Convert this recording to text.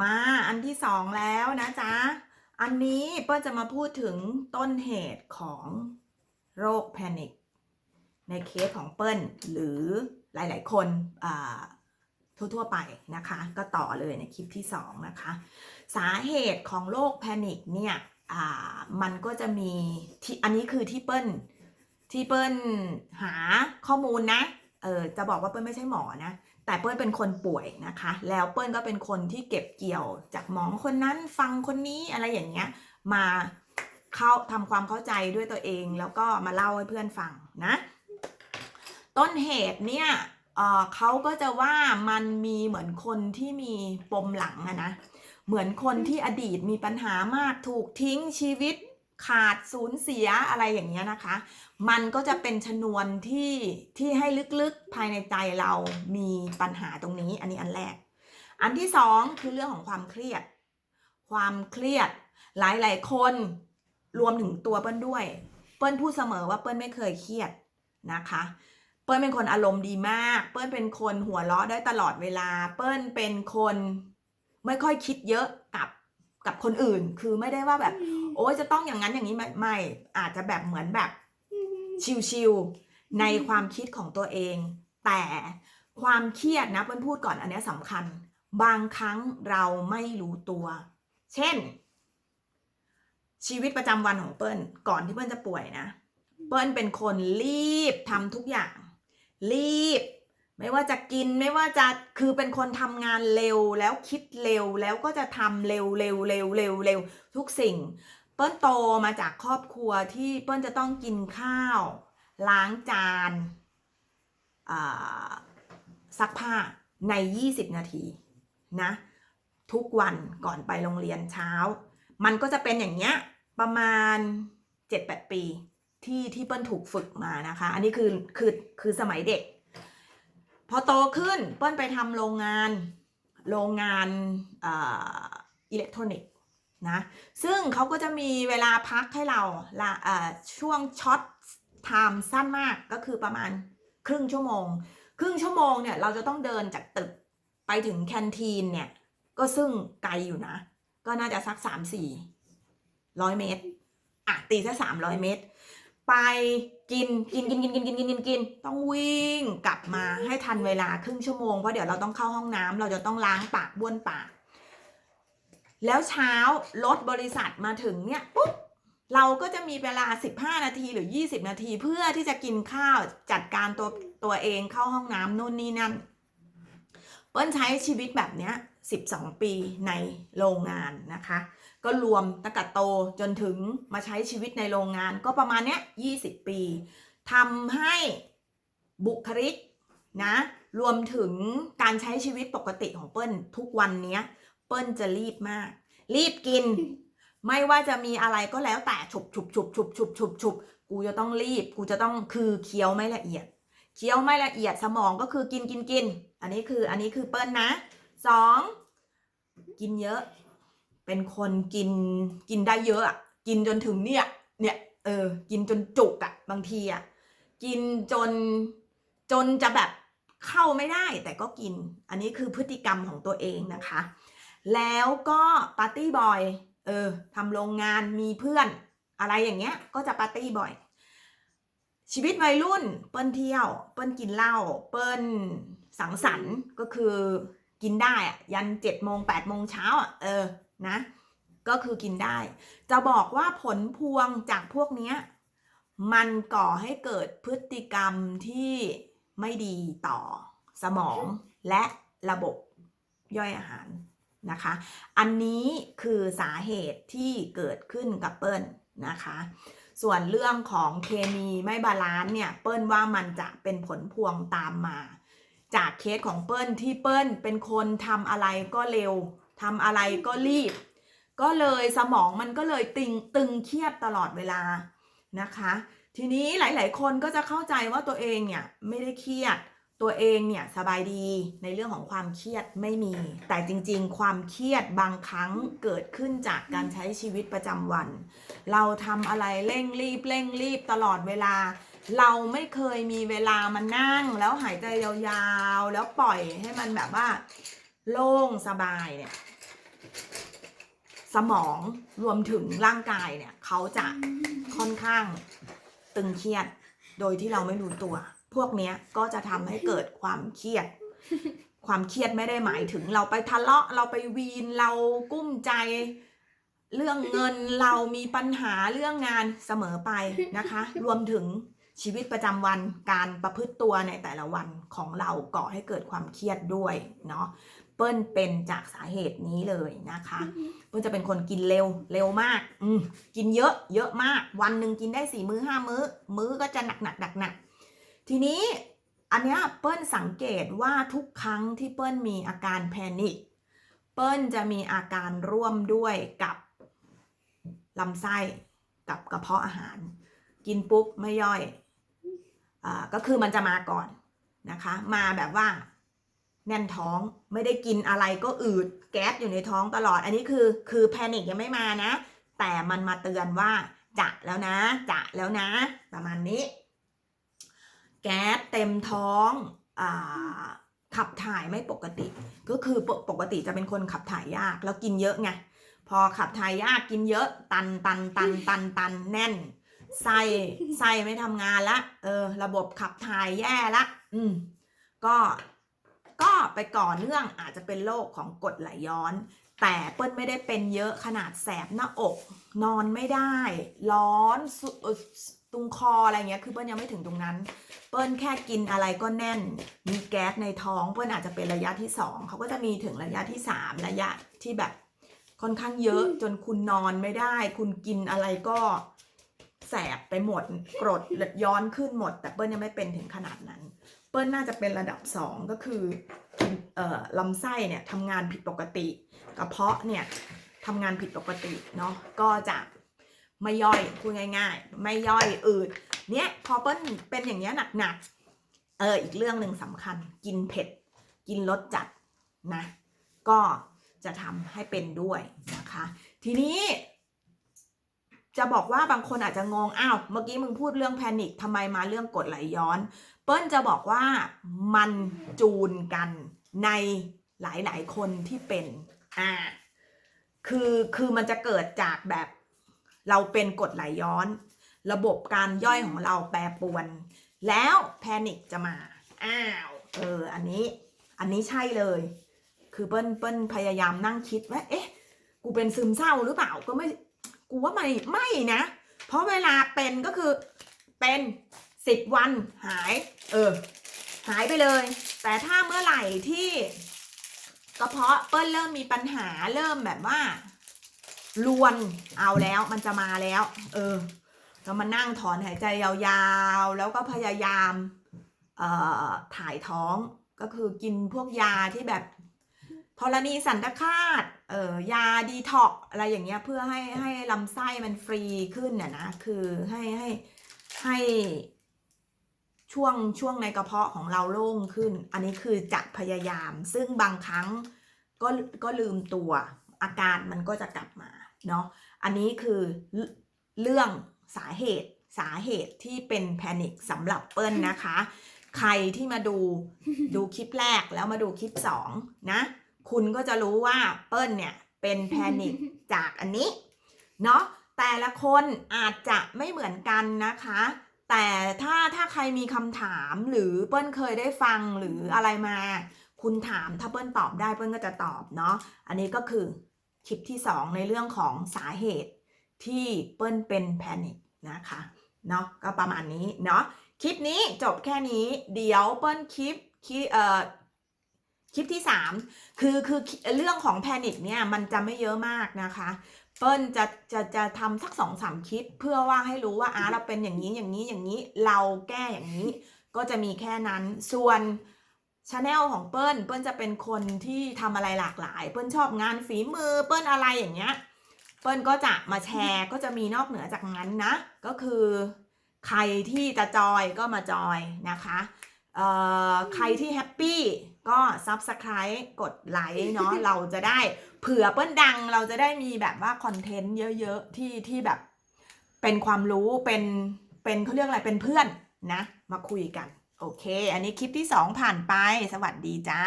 มาอันที่สองแล้วนะจ๊ะ อันนี้เปิ้ลจะมาพูดถึงต้นเหตุของโรคแพนิคในเคสของเปิ้ลหรือหลาย ๆ คนทั่ว ๆ ไปนะคะ ก็ต่อเลยในคลิปที่ 2 นะคะ สาเหตุของโรคแพนิคเนี่ยมันก็จะมีที่อันนี้คือที่เปิ้ลที่เปิ้ลหาข้อมูลนะเออจะบอกว่าเปิ้ลไม่ใช่หมอนะ แต่เปิ้ลเป็นคนป่วยนะคะ แล้วเปิ้ลก็เป็นคนที่เก็บเกี่ยวจากหมอคนนั้นฟังคนนี้อะไรอย่างเงี้ยมาเข้าทำความเข้าใจด้วยตัวเองแล้วก็มาเล่าให้เพื่อนฟังนะต้นเหตุเนี่ยเเขาก็จะว่ามันมีเหมือนคนที่มีปมหลังอะนะ เหมือนคนที่อดีตมีปัญหามากถูกทิ้งชีวิต ขาดสูญเสียอะไรอย่างเงี้ยนะคะ มันก็จะเป็นชนวนที่ที่ให้ลึกๆภายในใจเรามีปัญหาตรงนี้ อันนี้อันแรก อันที่สองคือเรื่องของความเครียด ความเครียดหลายๆคนรวมถึงตัวเปิ้ลด้วย เปิ้ลพูดเสมอว่าเปิ้ลไม่เคยเครียดนะคะ เปิ้ลเป็นคนอารมณ์ดีมาก เปิ้ลเป็นคนหัวเราะได้ตลอดเวลา เปิ้ลเป็นคนไม่ค่อยคิดเยอะกับ กับคนอื่น คือไม่ได้ว่าแบบ โอ้ยจะต้องอย่างนั้นอย่างนี้ไม่ไม่อาจจะแบบเหมือนแบบชิวๆในความคิดของตัวเอง แต่ความเครียดนะเปิ้ลพูดก่อนอันเนี้ยสำคัญ บางครั้งเราไม่รู้ตัว เช่น ชีวิตประจำวันของเปิ้ลก่อนที่เปิ้ลจะป่วยนะ เปิ้ลเป็นคนรีบทำทุกอย่าง รีบ ไม่ว่าจะกินไม่ว่าจะคือเป็นคนทำงานเร็วแล้วคิดเร็วแล้วก็จะทำเร็วเร็วเร็วเร็วเร็วทุกสิ่ง เปิ้ลโตมาจากครอบครัวที่เปิ้ลจะต้องกินข้าว ล้างจานซักผ้าใน 20 นาทีนะทุกวันก่อนไปโรงเรียนเช้า มันก็จะเป็นอย่างเงี้ยประมาณ 7-8 ปีที่ที่เปิ้ลถูกฝึกมานะคะ อันนี้คือคือคือสมัยเด็ก พอโตขึ้นเปิ้ลไปทำโรงงานโรงงานอิเล็กทรอนิกส์นะซึ่งเขาก็จะมีเวลาพักให้เราละช่วงช็อตไทม์สั้นมากก็คือประมาณครึ่งชั่วโมง ครึ่งชั่วโมงเนี่ยเราจะต้องเดินจากตึกไปถึงแคนทีนเนี่ยก็ซึ่งไกลอยู่นะ ก็น่าจะสักสามสี่ร้อยเมตรอะตีซะสามร้อยเมตร ไป กินกินกินกินกินกินกินกินกินต้องวิ่งกลับมาให้ทันเวลาครึ่งชั่วโมงเพราะเดี๋ยวเราต้องเข้าห้องน้ำเราจะต้องล้างปากบ้วนปาก แล้วเช้ารถบริษัทมาถึงเนี่ยปุ๊บเราก็จะมีเวลา 15 นาทีหรือ 20 นาทีเพื่อที่จะกินข้าวจัดการตัวตัวเองเข้าห้องน้ำนู่นนี่นั่น เปิ้ลใช้ชีวิตแบบเนี้ย 12 ปีในโรงงานนะคะ ก็รวมตั้งแต่โตจนถึงมาใช้ชีวิตในโรงงานก็ประมาณเนี้ย20 ปีทำให้บุคลิกนะรวมถึงการใช้ชีวิตปกติของเปิ้ลทุกวันเนี้ย เปิ้ลจะรีบมาก รีบกิน ไม่ว่าจะมีอะไรก็แล้วแต่ฉุบฉุบฉุบฉุบฉุบฉุบฉุบกูจะต้องรีบ กูจะต้องคือเคี้ยวไม่ละเอียด เคี้ยวไม่ละเอียดสมองก็คือกินกินกิน อันนี้คืออันนี้คือเปิ้ลนะ สองกินเยอะ เป็นคนกินกินได้เยอะอะกินจนถึงเนี่ยเนี่ยเออกินจนจุกอะบางทีอะกินจนจนจะแบบเข้าไม่ได้แต่ก็กิน อันนี้คือพฤติกรรมของตัวเองนะคะ แล้วก็ปาร์ตี้บอยเออทำโรงงานมีเพื่อนอะไรอย่างเงี้ย ก็จะปาร์ตี้บ่อย ชีวิตวัยรุ่น เปิ้ลเที่ยว เปิ้ลกินเหล้าเปิ้ลสังสรรค์ก็คือ กินได้อะยันเจ็ดโมงแปดโมงเช้าอะเออนะ ก็คือกินได้ จะบอกว่าผลพวงจากพวกเนี้ยมันก่อให้เกิดพฤติกรรมที่ไม่ดีต่อสมองและระบบย่อยอาหารนะคะ อันนี้คือสาเหตุที่เกิดขึ้นกับเปิ้ลนะคะ ส่วนเรื่องของเคมีไม่บาลานซ์เนี่ย เปิ้ลว่ามันจะเป็นผลพวงตามมา จากเคสของเปิ้ลที่เปิ้ลเป็นคนทำอะไรก็เร็วทำอะไรก็รีบ ก็เลยสมองมันก็เลยตึงตึงเครียดตลอดเวลานะคะ ทีนี้หลาย ๆ คนก็จะเข้าใจว่าตัวเองเนี่ยไม่ได้เครียด ตัวเองเนี่ยสบายดีในเรื่องของความเครียดไม่มี แต่จริงๆ ความเครียดบางครั้งเกิดขึ้นจากการใช้ชีวิตประจำวัน เราทำอะไรเร่งรีบเร่งรีบตลอดเวลา เราไม่เคยมีเวลามานั่ง แล้วหายใจยาวๆ แล้วปล่อยให้มันแบบว่า โล่งสบายเนี่ยสมองรวมถึงร่างกายเนี่ยเขาจะค่อนข้างตึงเครียดโดยที่เราไม่รู้ตัว วกเนี้ยก็จะทำให้เกิดความเครียด ความเครียดไม่ได้หมายถึงเราไปทะเลาะเราไปวีนเรากุ้มใจ เรื่องเงินเรามีปัญหาเรื่องงานเสมอไปนะคะ รวมถึงชีวิตประจำวันการประพฤติตัวในแต่ละวันของเราก่อให้เกิดความเครียดด้วยเนาะเปิ้ลเป็นจากสาเหตุนี้เลยนะคะ เปิ้ลจะเป็นคนกินเร็วเร็วมากอืมกินเยอะเยอะมาก วันหนึ่งกินได้สี่มื้อห้ามื้อ มื้อก็จะหนักหนักหนักหนัก ทีนี้อันนี้เปิ้ลสังเกตว่าทุกครั้งที่เปิ้ลมีอาการแพนิคเปิ้ลจะมีอาการร่วมด้วยกับลำไส้กับกระเพาะอาหาร กินปุ๊บไม่ย่อยอ่าก็คือมันจะมาก่อนนะคะ มาแบบว่าแน่นท้องไม่ได้กินอะไรก็อืดแก๊สอยู่ในท้องตลอด อันนี้คือคือแพนิคยังไม่มานะ แต่มันมาเตือนว่าจะแล้วนะจะแล้วนะ ประมาณนี้ แก๊สเต็มท้องอ่าขับถ่ายไม่ปกติ ก็คือปกปกติจะเป็นคนขับถ่ายยากแล้วกินเยอะไงพอขับถ่ายยากกินเยอะ ตันตันตันตันตันแน่นไส้ไส้ไม่ทำงานละเออ ระบบขับถ่ายแย่ละ อืม ก็ก็ไปก่อเนื่องอาจจะเป็นโรคของกรดไหลย้อน แต่เปิ้ลไม่ได้เป็นเยอะขนาดแสบหน้าอก นอนไม่ได้ ร้อนสุเอ่อ ตรงคออะไรเงี้ยคือเปิ้ลยังไม่ถึงตรงนั้น เปิ้ลแค่กินอะไรก็แน่น มีแก๊สในท้องเปิ้ลอาจจะเป็นระยะที่สองเขาก็จะมีถึงระยะที่สามระยะที่แบบค่อนข้างเยอะจนคุณนอนไม่ได้ คุณกินอะไรก็แสบไปหมดกรดย้อนขึ้นหมด แต่เปิ้ลยังไม่เป็นถึงขนาดนั้น เปิ้ลน่าจะเป็นระดับ2ก็คือเอ่อลำไส้เนี่ยทำงานผิดปกติ กระเพาะเนี่ยทำงานผิดปกติเนาะก็จะ ไม่ย่อยพูดง่าย ๆ ไม่ย่อยอืดเนี่ยพอเปิ้ลเป็นอย่างเงี้ยหนักๆเอออีกเรื่องหนึ่งสำคัญ กินเผ็ด กินรสจัดนะ ก็จะทำให้เป็นด้วยนะคะ ทีนี้จะบอกว่าบางคนอาจจะงงอ้าว เมื่อกี้มึงพูดเรื่องแพนิคทำไมมาเรื่องกดไหลย้อน เปิ้ลจะบอกว่ามันจูนกันในหลายๆ คนที่เป็น อ่า คือ คือมันจะเกิดจากแบบ เราเป็นกดไหลย้อน ระบบการย่อยของเราแปรปรวน แล้วแพนิคจะมา อ้าว เออ อันนี้ อันนี้ใช่เลย คือเปิ้ลเปิ้ลพยายามนั่งคิดว่า เอ๊ะ กูเป็นซึมเศร้าหรือเปล่า ก็ไม่ กูว่าไม่ ไม่นะ เพราะเวลาเป็นก็คือ เป็นสิบวันหาย เออ หายไปเลย แต่ถ้าเมื่อไหร่ที่กระเพาะเปิ้ลเริ่มมีปัญหาเริ่มแบบว่า ลวนเอาแล้วมันจะมาแล้ว เออเรามานั่งถอนหายใจยาวๆ แล้วก็พยายามเอ่อถ่ายท้องก็คือกินพวกยาที่แบบธรณีสันตคาตเอ่อยาดีท็อกอะไรอย่างเงี้ยเพื่อให้ให้ลำไส้มันฟรีขึ้นน่ะนะคือให้ให้ให้ช่วงช่วงในกระเพาะของเราโล่งขึ้น อันนี้คือจะพยายาม ซึ่งบางครั้งก็ก็ลืมตัวอาการมันก็จะกลับมา เนาะอันนี้คือเรเรื่องสาเหตุสาเหตุที่เป็นแพนิคสำหรับเปิ้ลนะคะ ใครที่มาดูดูคลิปแรกแล้วมาดูคลิปสองนะ คุณก็จะรู้ว่าเปิ้ลเนี่ยเป็นแพนิคจากอันนี้เนาะแต่ละคนอาจจะไม่เหมือนกันนะคะ แต่ถ้าถ้าใครมีคำถามหรือเปิ้ลเคยได้ฟังหรืออะไรมา คุณถามถ้าเปิ้ลตอบได้เปิ้ลก็จะตอบเนาะอันนี้ก็คือ คลิปที่ 2 ในเรื่องของสาเหตุที่เปิ้ลเป็นแพนิคนะคะเนาะก็ประมาณนี้เนาะคลิปนี้จบแค่นี้เดี๋ยวเปิ้ลคลิปคลิปเอ่อคลิปที่ 3 คือคือเรื่องของแพนิคเนี่ยมันจะไม่เยอะมากนะคะเปิ้ลจะจะจะทำสักสองสามคลิป เพื่อว่าให้รู้ว่าอ่าเราเป็นอย่างนี้อย่างนี้อย่างนี้เราแก้อย่างนี้ ก็จะมีแค่นั้นส่วน ชาแนลของเปิ้ลเปิ้ลจะเป็นคนที่ทำอะไรหลากหลาย เปิ้ลชอบงานฝีมือเปิ้ลอะไรอย่างเงี้ย เปิ้ลก็จะมาแชร์ก็จะมีนอกเหนือจากนั้นนะ ก็คือใครที่จะจอยก็มาจอยนะคะเอ่อใครที่แฮปปี้ก็ Subscribe กดไลค์เนาะเราจะได้เผื่อเปิ้ลดังเราจะได้มีแบบว่าคอนเทนต์เยอะๆ ที่ที่แบบเป็นความรู้เป็นเป็นเขาเรียกอะไรเป็นเพื่อนนะ มาคุยกัน โอเค อันนี้คลิปที่สองผ่านไป สวัสดีจ้า